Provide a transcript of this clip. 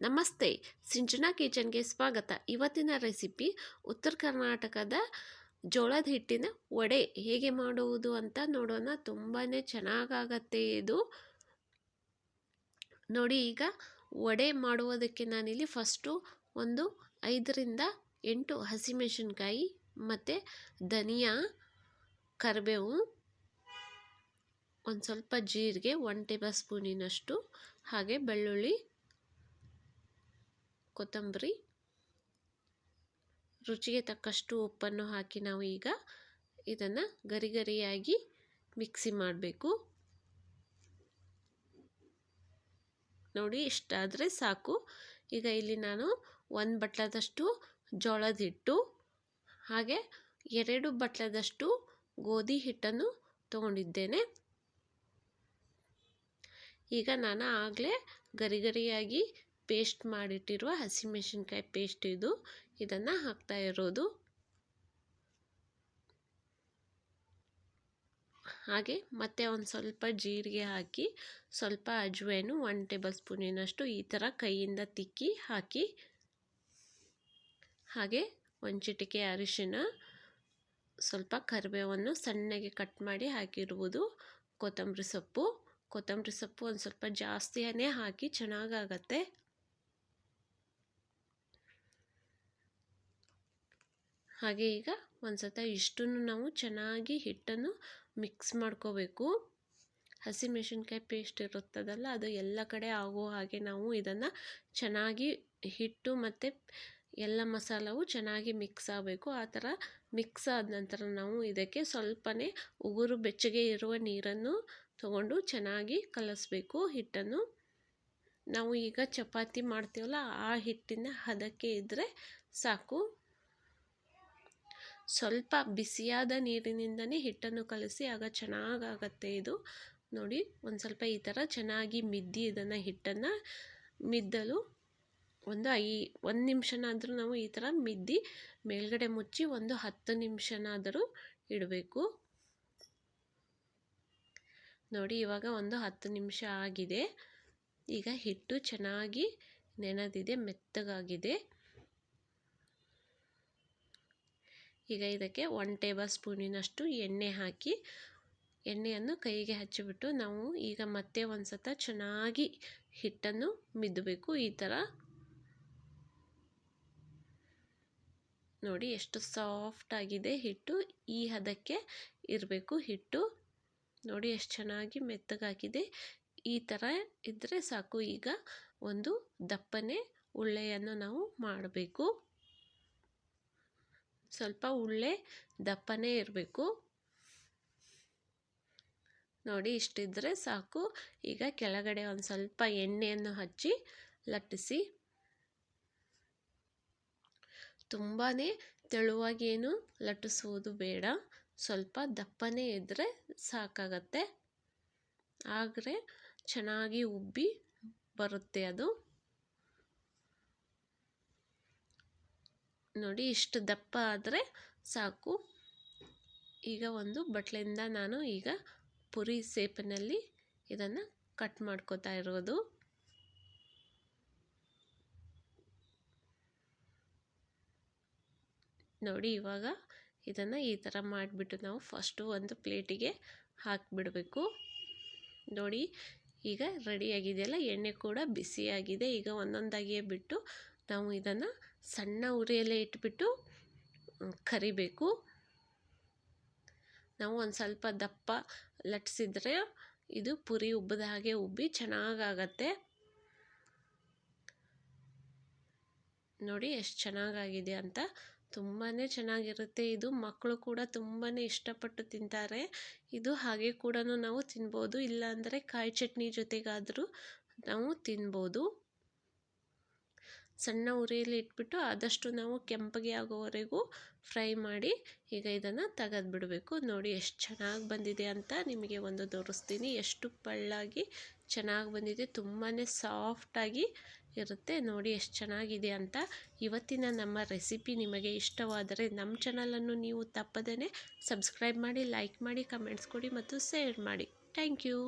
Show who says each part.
Speaker 1: ನಮಸ್ತೆ. ಸಿಂಚನಾ ಕಿಚನ್ಗೆ ಸ್ವಾಗತ. ಇವತ್ತಿನ ರೆಸಿಪಿ ಉತ್ತರ ಕರ್ನಾಟಕದ ಜೋಳದ ಹಿಟ್ಟಿನ ವಡೆ ಹೇಗೆ ಮಾಡುವುದು ಅಂತ ನೋಡೋಣ. ತುಂಬಾ ಚೆನ್ನಾಗಾಗತ್ತೆ ಇದು. ನೋಡಿ, ಈಗ ವಡೆ ಮಾಡುವುದಕ್ಕೆ ನಾನಿಲ್ಲಿ ಫಸ್ಟು ಒಂದು ಐದರಿಂದ ಎಂಟು ಹಸಿಮೆಣಸಿನ್ಕಾಯಿ ಮತ್ತು ಧನಿಯಾ, ಕರಿಬೇವು, ಒಂದು ಸ್ವಲ್ಪ ಜೀರಿಗೆ ಒನ್ ಟೇಬಲ್ ಸ್ಪೂನಿನಷ್ಟು ಹಾಗೆ ಬೆಳ್ಳುಳ್ಳಿ ಕೊತ್ತಂಬರಿ. ರುಚಿಗೆ ತಕ್ಕಷ್ಟು ಉಪ್ಪನ್ನು ಹಾಕಿ ನಾವು ಈಗ ಇದನ್ನು ಗರಿ ಗರಿಯಾಗಿ ಮಿಕ್ಸಿ ಮಾಡಬೇಕು. ನೋಡಿ ಇಷ್ಟಾದರೆ ಸಾಕು. ಈಗ ಇಲ್ಲಿ ನಾನು ಒಂದು ಬಟ್ಲದಷ್ಟು ಜೋಳದ ಹಿಟ್ಟು ಹಾಗೆ ಎರಡು ಬಟ್ಲದಷ್ಟು ಗೋಧಿ ಹಿಟ್ಟನ್ನು ತಗೊಂಡಿದ್ದೇನೆ. ಈಗ ನಾನು ಆಗಲೇ ಗರಿ ಗರಿಯಾಗಿ ಪೇಸ್ಟ್ ಮಾಡಿಟ್ಟಿರುವ ಹಸಿಮೆಣಸಿನ್ಕಾಯಿ ಪೇಸ್ಟ್ ಇದು. ಇದನ್ನು ಹಾಕ್ತಾ ಇರೋದು. ಹಾಗೆ ಮತ್ತೆ ಒಂದು ಸ್ವಲ್ಪ ಜೀರಿಗೆ ಹಾಕಿ, ಸ್ವಲ್ಪ ಅಜ್ವೇನು ಒನ್ ಟೇಬಲ್ ಸ್ಪೂನಿನಷ್ಟು ಈ ಥರ ಕೈಯಿಂದ ತಿಕ್ಕಿ ಹಾಕಿ, ಹಾಗೆ ಒಂದು ಚಿಟಿಕೆ ಅರಿಶಿನ, ಸ್ವಲ್ಪ ಕರಿಬೇವನ್ನು ಸಣ್ಣಗೆ ಕಟ್ ಮಾಡಿ ಹಾಕಿರುವುದು. ಕೊತ್ತಂಬರಿ ಸೊಪ್ಪು ಕೊತ್ತಂಬರಿ ಸೊಪ್ಪು ಒಂದು ಸ್ವಲ್ಪ ಜಾಸ್ತಿಯೇ ಹಾಕಿ ಚೆನ್ನಾಗಾಗತ್ತೆ. ಹಾಗೆ ಈಗ ಒಂದು ಸತ ಇಷ್ಟನ್ನು ನಾವು ಚೆನ್ನಾಗಿ ಹಿಟ್ಟನ್ನು ಮಿಕ್ಸ್ ಮಾಡ್ಕೋಬೇಕು. ಹಸಿಮೆಣಸಿನ್ಕಾಯಿ ಪೇಸ್ಟ್ ಇರುತ್ತದಲ್ಲ, ಅದು ಎಲ್ಲ ಕಡೆ ಆಗೋ ಹಾಗೆ ನಾವು ಇದನ್ನು ಚೆನ್ನಾಗಿ ಹಿಟ್ಟು ಮತ್ತು ಎಲ್ಲ ಮಸಾಲವು ಚೆನ್ನಾಗಿ ಮಿಕ್ಸ್ ಆಗಬೇಕು. ಆ ಥರ ಮಿಕ್ಸ್ ಆದ ನಂತರ ನಾವು ಇದಕ್ಕೆ ಸ್ವಲ್ಪನೇ ಉಗುರು ಬೆಚ್ಚಗೆ ಇರುವ ನೀರನ್ನು ತಗೊಂಡು ಚೆನ್ನಾಗಿ ಕಲಸಬೇಕು ಹಿಟ್ಟನ್ನು. ನಾವು ಈಗ ಚಪಾತಿ ಮಾಡ್ತೀವಲ್ಲ, ಆ ಹಿಟ್ಟಿನ ಹದಕ್ಕೆ ಇದ್ದರೆ ಸಾಕು. ಸ್ವಲ್ಪ ಬಿಸಿಯಾದ ನೀರಿನಿಂದನೇ ಹಿಟ್ಟನ್ನು ಕಲಸಿ, ಆಗ ಚೆನ್ನಾಗಾಗತ್ತೆ ಇದು. ನೋಡಿ, ಒಂದು ಸ್ವಲ್ಪ ಈ ಥರ ಚೆನ್ನಾಗಿ ಮಿದ್ದಿ ಇದನ್ನು ಹಿಟ್ಟನ್ನು ಮಿದ್ದಲು ಒಂದು ಐ, ಒಂದು ನಿಮಿಷನಾದರೂ ನಾವು ಈ ಥರ ಮಿದ್ದಿ ಮೇಲ್ಗಡೆ ಮುಚ್ಚಿ ಒಂದು ಹತ್ತು ನಿಮಿಷನಾದರೂ ಇಡಬೇಕು. ನೋಡಿ, ಇವಾಗ ಒಂದು ಹತ್ತು ನಿಮಿಷ ಆಗಿದೆ. ಈಗ ಹಿಟ್ಟು ಚೆನ್ನಾಗಿ ನೆನೆದಿದೆ, ಮೆತ್ತಗಾಗಿದೆ. ಈಗ ಇದಕ್ಕೆ ಒನ್ ಟೇಬಲ್ ಸ್ಪೂನಿನಷ್ಟು ಎಣ್ಣೆ ಹಾಕಿ, ಎಣ್ಣೆಯನ್ನು ಕೈಗೆ ಹಚ್ಚಿಬಿಟ್ಟು ನಾವು ಈಗ ಮತ್ತೆ ಒಂದು ಸತ ಚೆನ್ನಾಗಿ ಹಿಟ್ಟನ್ನು ಮಿದ್ದಬೇಕು ಈ ಥರ ನೋಡಿ ಎಷ್ಟು ಸಾಫ್ಟ್ ಆಗಿದೆ ಹಿಟ್ಟು. ಈ ಹದಕ್ಕೆ ಇರಬೇಕು ಹಿಟ್ಟು. ನೋಡಿ ಎಷ್ಟು ಚೆನ್ನಾಗಿ ಮೆತ್ತಗಾಗಿದೆ. ಈ ಥರ ಇದ್ದರೆ ಸಾಕು. ಈಗ ಒಂದು ದಪ್ಪನೆ ಉಳ್ಳೆಯನ್ನು ನಾವು ಮಾಡಬೇಕು. ಸ್ವಲ್ಪ ಉಳ್ಳೆ ದಪ್ಪನೇ ಇರಬೇಕು. ನೋಡಿ, ಇಷ್ಟಿದ್ರೆ ಸಾಕು. ಈಗ ಕೆಳಗಡೆ ಒಂದು ಸ್ವಲ್ಪ ಎಣ್ಣೆಯನ್ನು ಹಚ್ಚಿ ಲಟ್ಟಿಸಿ. ತುಂಬಾ ತೆಳುವಾಗೇನು ಲಟ್ಟಿಸುವುದು ಬೇಡ. ಸ್ವಲ್ಪ ದಪ್ಪನೇ ಇದ್ದರೆ ಸಾಕಾಗತ್ತೆ. ಆದರೆ ಚೆನ್ನಾಗಿ ಉಬ್ಬಿ ಬರುತ್ತೆ ಅದು. ನೋಡಿ, ಇಷ್ಟು ದಪ್ಪ ಆದರೆ ಸಾಕು. ಈಗ ಒಂದು ಬಟ್ಲಿಂದ ನಾನು ಈಗ ಪುರಿ ಸೇಪಿನಲ್ಲಿ ಇದನ್ನು ಕಟ್ ಮಾಡ್ಕೋತಾ ಇರೋದು. ನೋಡಿ, ಇವಾಗ ಇದನ್ನು ಈ ಥರ ಮಾಡಿಬಿಟ್ಟು ನಾವು ಫಸ್ಟು ಒಂದು ಪ್ಲೇಟಿಗೆ ಹಾಕಿಬಿಡಬೇಕು. ನೋಡಿ, ಈಗ ರೆಡಿಯಾಗಿದೆಯಲ್ಲ ಎಣ್ಣೆ ಕೂಡ ಬಿಸಿಯಾಗಿದೆ. ಈಗ ಒಂದೊಂದಾಗಿಯೇ ಬಿಟ್ಟು ನಾವು ಇದನ್ನು ಸಣ್ಣ ಉರಿಯಲ್ಲೇ ಇಟ್ಬಿಟ್ಟು ಕರಿಬೇಕು. ನಾವು ಒಂದು ಸ್ವಲ್ಪ ದಪ್ಪ ಲಟ್ಸಿದ್ರೆ ಇದು ಪುರಿ ಉಬ್ಬದ ಹಾಗೆ ಉಬ್ಬಿ ಚೆನ್ನಾಗಾಗತ್ತೆ. ನೋಡಿ ಎಷ್ಟು ಚೆನ್ನಾಗಾಗಿದೆ ಅಂತ. ತುಂಬಾ ಚೆನ್ನಾಗಿರುತ್ತೆ. ಇದು ಮಕ್ಕಳು ಕೂಡ ತುಂಬಾ ಇಷ್ಟಪಟ್ಟು ತಿಂತಾರೆ. ಇದು ಹಾಗೆ ಕೂಡ ನಾವು ತಿನ್ಬೋದು. ಇಲ್ಲಾಂದರೆ ಕಾಯಿ ಚಟ್ನಿ ಜೊತೆಗಾದರೂ ನಾವು ತಿನ್ಬೋದು. ಸಣ್ಣ ಉರಿಯಲ್ಲಿ ಇಟ್ಬಿಟ್ಟು ಆದಷ್ಟು ನಾವು ಕೆಂಪಗೆ ಆಗೋವರೆಗೂ ಫ್ರೈ ಮಾಡಿ ಈಗ ಇದನ್ನು ತೆಗೆದು ಬಿಡಬೇಕು ನೋಡಿ ಎಷ್ಟು ಚೆನ್ನಾಗಿ ಬಂದಿದೆ ಅಂತ ನಿಮಗೆ ಒಂದು ತೋರಿಸ್ತೀನಿ. ಎಷ್ಟು ಪಳ್ಳಾಗಿ ಚೆನ್ನಾಗಿ ಬಂದಿದೆ. ತುಂಬಾ ಸಾಫ್ಟಾಗಿ ಇರುತ್ತೆ. ನೋಡಿ ಎಷ್ಟು ಚೆನ್ನಾಗಿದೆ ಅಂತ. ಇವತ್ತಿನ ನಮ್ಮ ರೆಸಿಪಿ ನಿಮಗೆ ಇಷ್ಟವಾದರೆ ನಮ್ಮ ಚಾನಲನ್ನು ನೀವು ತಪ್ಪದೇ ಸಬ್ಸ್ಕ್ರೈಬ್ ಮಾಡಿ, ಲೈಕ್ ಮಾಡಿ, ಕಮೆಂಟ್ಸ್ ಕೊಡಿ ಮತ್ತು ಶೇರ್ ಮಾಡಿ. Thank you.